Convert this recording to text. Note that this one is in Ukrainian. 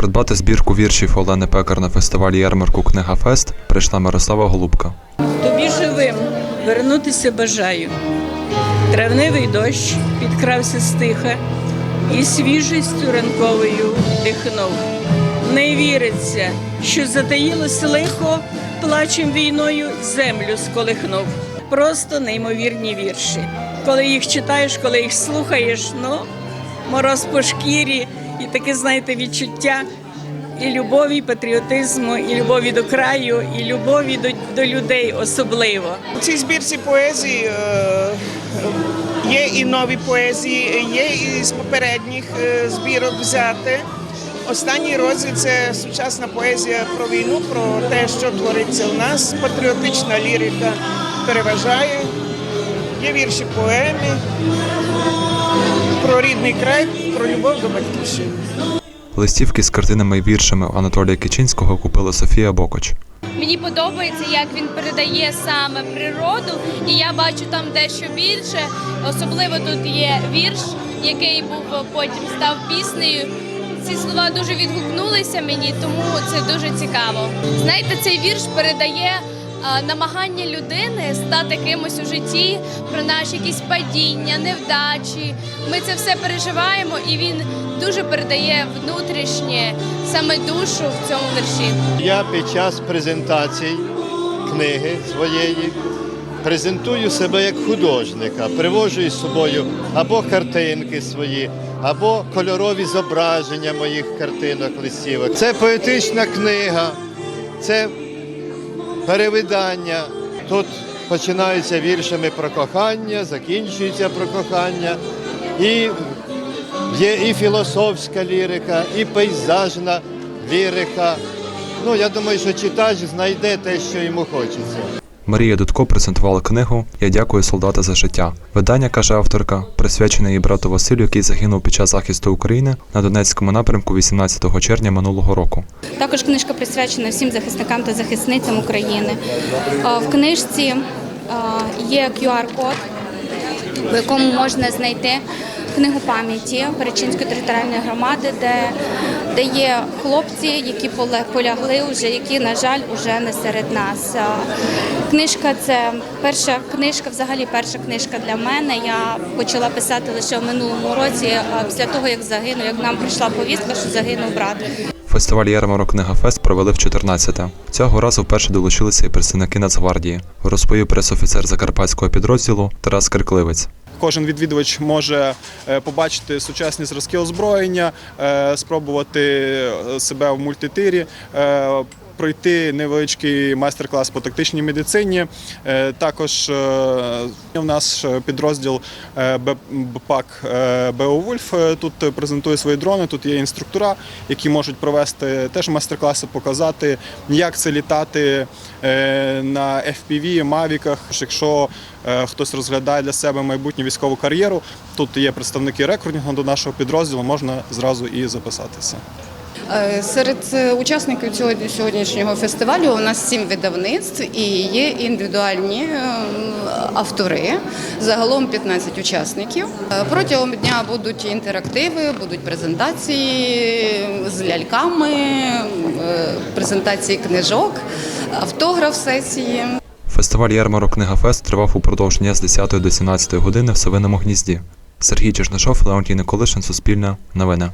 Придбати збірку віршів Олени Пекар на фестивалі ярмарку Книга Фест прийшла Мирослава Голубка. Тобі живим вернутися бажаю. Травневий дощ підкрався стиха і свіжістю ранковою дихнув. Не віриться, що затаїлось лихо, плачем війною землю сколихнув. Просто неймовірні вірші. Коли їх читаєш, коли їх слухаєш, ну мороз по шкірі і таке, знаєте, відчуття і любові, і патріотизму, і любові до краю, і любові до, до людей особливо. У цій збірці поезії е, є і нові поезії, є і з попередніх е, збірок взяти. Останній розділ це сучасна поезія про війну, про те, що твориться у нас. Патріотична лірика переважає. Є вірші поеми про рідний край, про любов до батьківщини. Листівки з картинами і віршами Анатолія Кичинського купила Софія Бокоч. Мені подобається, як він передає саме природу, і я бачу там дещо більше. Особливо тут є вірш, який був потім став піснею. Ці слова дуже відгукнулися мені, тому це дуже цікаво. Знаєте, цей вірш передає намагання людини стати кимось у житті, про наші якісь падіння, невдачі. Ми це все переживаємо, і він дуже передає внутрішнє саме душу в цьому вірші. Я під час презентацій книги своєї презентую себе як художника, привожу із собою або картинки свої, або кольорові зображення моїх картинок, листівок. Це поетична книга, це перевидання. Тут починаються віршами про кохання, закінчується про кохання. І Є і філософська лірика, і пейзажна лірика. Ну, я думаю, що читач знайде те, що йому хочеться. Марія Дудко презентувала книгу Я дякую солдата за життя. Видання, каже авторка, присвячене її брату Василю, який загинув під час захисту України на Донецькому напрямку 18 червня минулого року. Також книжка присвячена всім захисникам та захисницям України. В книжці є QR-код, в якому можна знайти книгу пам'яті Перечинської територіальної громади, де, де є хлопці, які полягли вже, які, на жаль, вже не серед нас. Книжка це перша книжка, взагалі перша книжка для мене. Я почала писати лише в минулому році, а після того як загинув, як нам прийшла повістка, що загинув брат. Фестиваль ярмарок Книга Фест провели в 14-те. Цього разу вперше долучилися і представники Нацгвардії, розповів пресофіцер закарпатського підрозділу Тарас Киркливець. Кожен відвідувач може е, побачити сучасні зразки озброєння, е, спробувати е, себе в мультитирі. Пройти невеличкий майстер-клас по тактичній медицині. Е, Також е, у нас підрозділ е, БПАК «Беовульф» тут презентує свої дрони. Тут є інструктора, які можуть провести теж майстер-класи, показати, як це літати на FPV, мавіках. Якщо хтось розглядає для себе майбутню військову кар'єру, тут є представники рекрутингу до нашого підрозділу, можна зразу і записатися. Е, Серед е, учасників цього сьогоднішнього фестивалю у нас сім видавництв і є індивідуальні е, автори. Загалом 15 учасників. Протягом дня будуть інтерактиви, будуть презентації з ляльками, презентації книжок, автограф сесії. Фестиваль ярмарок Фест тривав упродовж дня з 10 до 17 години в Савиному гнізді. Сергій Чернишов, Леонтій Николишин, Суспільне, Новини.